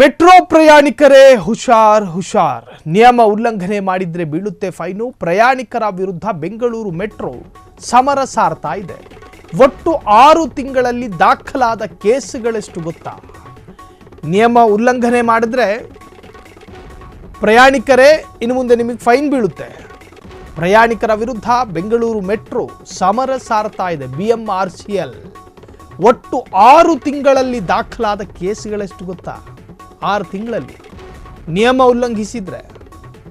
Metro ಪ್ರಯಾಣಿಕರೇ ಹುಷಾರ್ ಹುಷಾರ್. ನಿಯಮ ಉಲ್ಲಂಘನೆ ಮಾಡಿದ್ರೆ ಬೀಳುತ್ತೆ ಫೈನು. ಪ್ರಯಾಣಿಕರ ವಿರುದ್ಧ ಬೆಂಗಳೂರು ಮೆಟ್ರೋ ಸಮರ ಸಾರ್ತಾ ಇದೆ. ಒಟ್ಟು ಆರು ತಿಂಗಳಲ್ಲಿ ದಾಖಲಾದ ಕೇಸುಗಳೆಷ್ಟು ಗೊತ್ತಾ? ನಿಯಮ ಉಲ್ಲಂಘನೆ ಮಾಡಿದ್ರೆ ಪ್ರಯಾಣಿಕರೇ ಇನ್ನು ಮುಂದೆ ನಿಮಗೆ ಫೈನ್ ಬೀಳುತ್ತೆ. ಪ್ರಯಾಣಿಕರ ವಿರುದ್ಧ ಬೆಂಗಳೂರು ಮೆಟ್ರೋ ಸಮರ ಸಾರ್ತಾ ಇದೆ. B M R C L ಒಟ್ಟು ಆರು ತಿಂಗಳಲ್ಲಿ ದಾಖಲಾದ ಕೇಸುಗಳೆಷ್ಟು ಗೊತ್ತಾ? ಆರು ತಿಂಗಳಲ್ಲಿ ನಿಯಮ ಉಲ್ಲಂಘಿಸಿದರೆ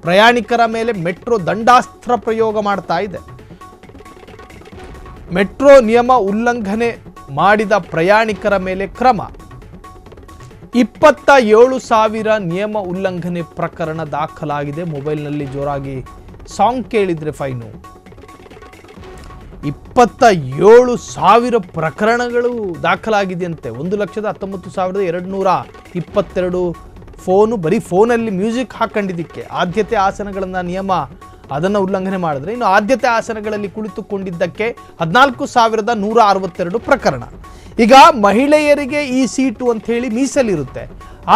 ಪ್ರಯಾಣಿಕರ ಮೇಲೆ ಮೆಟ್ರೋ ದಂಡಾಸ್ತ್ರ ಪ್ರಯೋಗ ಮಾಡ್ತಾ ಇದೆ. ಮೆಟ್ರೋ ನಿಯಮ ಉಲ್ಲಂಘನೆ ಮಾಡಿದ ಪ್ರಯಾಣಿಕರ ಮೇಲೆ ಕ್ರಮ. ಇಪ್ಪತ್ತ ಏಳು ಸಾವಿರ ನಿಯಮ ಉಲ್ಲಂಘನೆ ಪ್ರಕರಣ ದಾಖಲಾಗಿದೆ. ಮೊಬೈಲ್ನಲ್ಲಿ ಜೋರಾಗಿ ಸಾಂಗ್ ಕೇಳಿದ್ರೆ ಫೈನು. ಇಪ್ಪತ್ತ ಏಳು ಸಾವಿರ ಪ್ರಕರಣಗಳು ದಾಖಲಾಗಿದೆಯಂತೆ. ಒಂದು ಲಕ್ಷದ ಹತ್ತೊಂಬತ್ತು ಸಾವಿರದ ಎರಡು ನೂರ ಇಪ್ಪತ್ತೆರಡು ಫೋನು, ಬರೀ ಫೋನಲ್ಲಿ ಮ್ಯೂಸಿಕ್ ಹಾಕೊಂಡಿದ್ದಕ್ಕೆ ಆದ್ಯತೆ ಆಸನಗಳನ್ನು ನಿಯಮ ಅದನ್ನು ಉಲ್ಲಂಘನೆ ಮಾಡಿದ್ರೆ ಇನ್ನು ಆದ್ಯತೆ ಆಸನಗಳಲ್ಲಿ ಕುಳಿತುಕೊಂಡಿದ್ದಕ್ಕೆ ಹದಿನಾಲ್ಕು ಸಾವಿರದ ನೂರ ಅರವತ್ತೆರಡು ಪ್ರಕರಣ. ಈಗ ಮಹಿಳೆಯರಿಗೆ ಈ ಸೀಟು ಅಂತ ಹೇಳಿ ಮೀಸಲಿರುತ್ತೆ.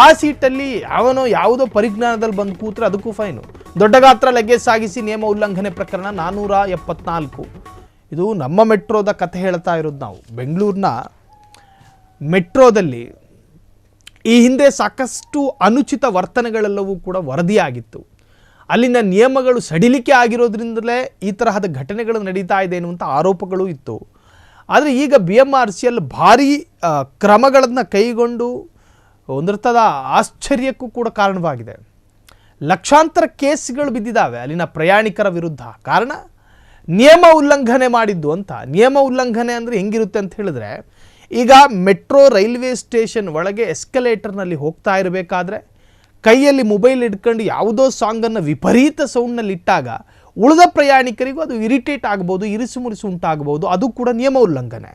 ಆ ಸೀಟಲ್ಲಿ ಅವನು ಯಾವುದೋ ಪರಿಜ್ಞಾನದಲ್ಲಿ ಬಂದು ಕೂತ್ರೆ ಅದಕ್ಕೂ ಫೈನು. ದೊಡ್ಡ ಗಾತ್ರ ಲಗೇಜ್ ಸಾಗಿಸಿ ನಿಯಮ ಉಲ್ಲಂಘನೆ ಪ್ರಕರಣ ನಾನ್ನೂರ ಎಪ್ಪತ್ನಾಲ್ಕು. ಇದು ನಮ್ಮ ಮೆಟ್ರೋದ ಕಥೆ ಹೇಳ್ತಾ ಇರೋದು ನಾವು. ಬೆಂಗಳೂರಿನ ಮೆಟ್ರೋದಲ್ಲಿ ಈ ಹಿಂದೆ ಸಾಕಷ್ಟು ಅನುಚಿತ ವರ್ತನೆಗಳೆಲ್ಲವೂ ಕೂಡ ವರದಿಯಾಗಿತ್ತು. ಅಲ್ಲಿನ ನಿಯಮಗಳು ಸಡಿಲಿಕೆ ಆಗಿರೋದ್ರಿಂದಲೇ ಈ ತರಹದ ಘಟನೆಗಳು ನಡೀತಾ ಇದೆ ಎನ್ನುವಂಥ ಆರೋಪಗಳು ಇತ್ತು. ಆದರೆ ಈಗ B M R C L ಭಾರಿ ಕ್ರಮಗಳನ್ನು ಕೈಗೊಂಡು ಒಂದರ್ಥದ ಆಶ್ಚರ್ಯಕ್ಕೂ ಕೂಡ ಕಾರಣವಾಗಿದೆ. ಲಕ್ಷಾಂತರ ಕೇಸ್ಗಳು ಬಿದ್ದಿದ್ದಾವೆ ಅಲ್ಲಿನ ಪ್ರಯಾಣಿಕರ ವಿರುದ್ಧ. ಕಾರಣ, ನಿಯಮ ಉಲ್ಲಂಘನೆ ಮಾಡಿದ್ದು ಅಂತ. ನಿಯಮ ಉಲ್ಲಂಘನೆ ಅಂದರೆ ಹೆಂಗಿರುತ್ತೆ ಅಂತ ಹೇಳಿದ್ರೆ ಈಗ ಮೆಟ್ರೋ ರೈಲ್ವೆ ಸ್ಟೇಷನ್ ಒಳಗೆ ಎಸ್ಕಲೇಟರ್ನಲ್ಲಿ ಹೋಗ್ತಾ ಇರಬೇಕಾದ್ರೆ ಕೈಯಲ್ಲಿ ಮೊಬೈಲ್ ಹಿಡ್ಕೊಂಡು ಯಾವುದೋ ಸಾಂಗನ್ನು ವಿಪರೀತ ಸೌಂಡ್ನಲ್ಲಿ ಇಟ್ಟಾಗ ಉಳಿದ ಪ್ರಯಾಣಿಕರಿಗೂ ಅದು ಇರಿಟೇಟ್ ಆಗ್ಬೋದು, ಇರಿಸು ಮುರಿಸು ಉಂಟಾಗ್ಬೋದು. ಅದು ಕೂಡ ನಿಯಮ ಉಲ್ಲಂಘನೆ.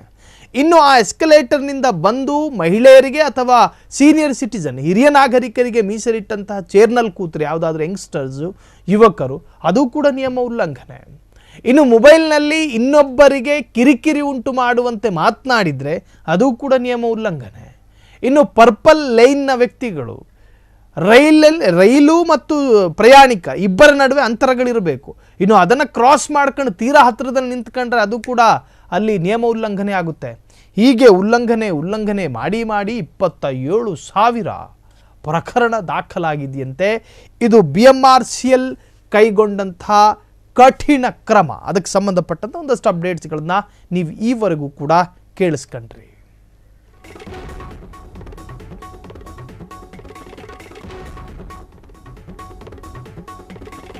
ಇನ್ನು ಆ ಎಸ್ಕಲೇಟರ್ನಿಂದ ಬಂದು ಮಹಿಳೆಯರಿಗೆ ಅಥವಾ ಸೀನಿಯರ್ ಸಿಟಿಸನ್ ಹಿರಿಯ ನಾಗರಿಕರಿಗೆ ಮೀಸಲಿಟ್ಟಂತಹ ಚೇರ್ನಲ್ಲಿ ಕೂತ್ರೆ ಯಾವುದಾದ್ರೂ ಯಂಗ್ಸ್ಟರ್ಸು, ಯುವಕರು, ಅದು ಕೂಡ ನಿಯಮ ಉಲ್ಲಂಘನೆ. ಇನ್ನು ಮೊಬೈಲ್ನಲ್ಲಿ ಇನ್ನೊಬ್ಬರಿಗೆ ಕಿರಿಕಿರಿ ಉಂಟು ಮಾಡುವಂತೆ ಮಾತನಾಡಿದರೆ ಅದು ಕೂಡ ನಿಯಮ ಉಲ್ಲಂಘನೆ. ಇನ್ನು ಪರ್ಪಲ್ ಲೈನ್ನ ವ್ಯಕ್ತಿಗಳು ರೈಲಲ್ಲಿ ರೈಲು ಮತ್ತು ಪ್ರಯಾಣಿಕ ಇಬ್ಬರ ನಡುವೆ ಅಂತರಗಳಿರಬೇಕು. ಇನ್ನು ಅದನ್ನು ಕ್ರಾಸ್ ಮಾಡ್ಕೊಂಡು ತೀರಾ ಹತ್ತಿರದಲ್ಲಿ ನಿಂತ್ಕೊಂಡ್ರೆ ಅದು ಕೂಡ ಅಲ್ಲಿ ನಿಯಮ ಉಲ್ಲಂಘನೆ ಆಗುತ್ತೆ. ಹೀಗೆ ಉಲ್ಲಂಘನೆ ಉಲ್ಲಂಘನೆ ಮಾಡಿ ಮಾಡಿ ಇಪ್ಪತ್ತ ಏಳು ಸಾವಿರ ಪ್ರಕರಣ ದಾಖಲಾಗಿದೆಯಂತೆ. ಇದು B M R C L ಕೈಗೊಂಡಂಥ ಕಠಿಣ ಕ್ರಮ. ಅದಕ್ಕೆ ಸಂಬಂಧಪಟ್ಟಂಥ ಒಂದಷ್ಟು ಅಪ್ಡೇಟ್ಸ್ಗಳನ್ನ ನೀವು ಈವರೆಗೂ ಕೂಡ ಕೇಳಿಸ್ಕೊಂಡ್ರಿ.